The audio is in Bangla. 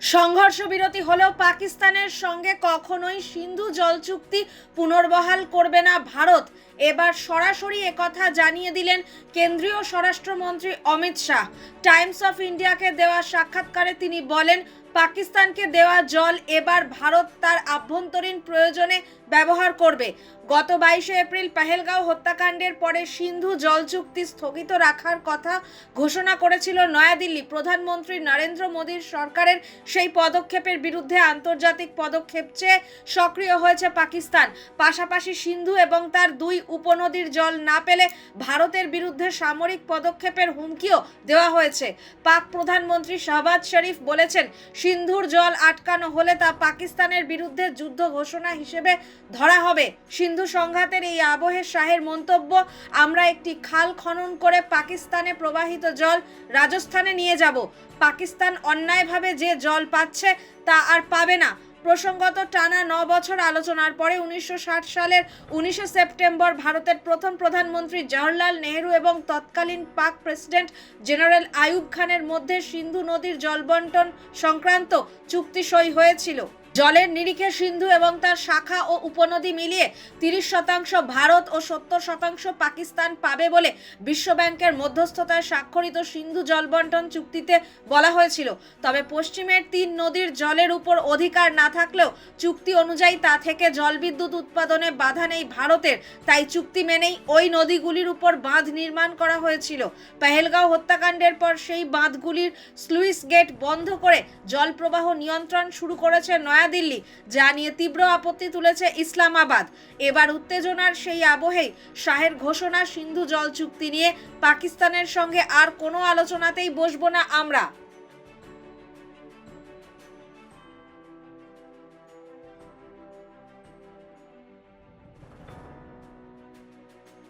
সংঘর্ষ বিরতি হলেও পাকিস্তানের সঙ্গে কখনোই সিন্ধু জল চুক্তি পুনর্বহাল করবে না ভারত। এবার সরাসরি একথা জানিয়ে দিলেন কেন্দ্রীয় স্বরাষ্ট্রমন্ত্রী অমিত শাহ। টাইমস অফ ইন্ডিয়াকে দেওয়া সাক্ষাৎকারে তিনি বলেন, পাকিস্তানকে দেওয়া জল এবার ভারত তার আভ্যন্তরীণ প্রয়োজনে ব্যবহার করবে। গত বাইশে এপ্রিল পেহেলগাঁও হত্যাকাণ্ডের পরে সিন্ধু জল চুক্তি স্থগিত রাখার কথা ঘোষণা করেছিল নয়াদিল্লি। প্রধানমন্ত্রী নরেন্দ্র মোদীর সরকারের সেই পদক্ষেপের বিরুদ্ধে আন্তর্জাতিক পদক্ষেপ চেয়ে সক্রিয় হয়েছে পাকিস্তান। পাশাপাশি সিন্ধু এবং তার দুই উপনদীর জল না পেলে ভারতের বিরুদ্ধে সামরিক পদক্ষেপের হুমকিও দেওয়া হয়েছে। পাক প্রধানমন্ত্রী শাহবাজ শরীফ বলেছেন, সিন্ধুর জল আটকানো হলে তা পাকিস্তানের বিরুদ্ধে যুদ্ধ ঘোষণা হিসেবে ধরা হবে। সিন্ধু সংঘাতের এই আবহে শাহের মন্তব্য, আমরা একটি খাল খনন করে পাকিস্তানে প্রবাহিত জল রাজস্থানে নিয়ে যাব। পাকিস্তান অন্যায়ভাবে যে জল পাচ্ছে তা আর পাবে না। প্রসঙ্গত টানা ন বছর আলোচনার পরে উনিশশো ষাট সালের উনিশে সেপ্টেম্বর ভারতের প্রথম প্রধানমন্ত্রী জওহরলাল নেহেরু এবং তৎকালীন পাক প্রেসিডেন্ট জেনারেল আইয়ুব খানের মধ্যে সিন্ধু নদীর জলবন্টন সংক্রান্ত চুক্তি সই হয়েছিল। জলের নিরিখে সিন্ধু এবং তার শাখা ও উপনদী মিলিয়ে তিরিশ শতাংশ ভারত ও সত্তর শতাংশ পাকিস্তান পাবে বলে বিশ্বব্যাংকের মধ্যস্থতায় স্বাক্ষরিত সিন্ধু জলবন্টন চুক্তিতে বলা হয়েছিল। তবে পশ্চিমের তিন নদীর জলের উপর অধিকার না থাকলেও চুক্তি অনুযায়ী তা থেকে জলবিদ্যুৎ উৎপাদনে বাধা নেই ভারতের, তাই চুক্তি মেনেই ওই নদীগুলির উপর বাঁধ নির্মাণ করা হয়েছিল। পেহেলগাঁও হত্যাকাণ্ডের পর সেই বাঁধগুলির স্লুইস গেট বন্ধ করে জল প্রবাহ নিয়ন্ত্রণ শুরু করেছে নয়াদিল্লি যা নিয়ে তীব্র আপত্তি তুলেছে ইসলামাবাদ। এবার উত্তেজনার সেই আবহেই শাহের ঘোষণা সিন্ধু জল চুক্তি নিয়ে পাকিস্তানের সঙ্গে আর কোনো আলোচনাতেই বসবো না আমরা।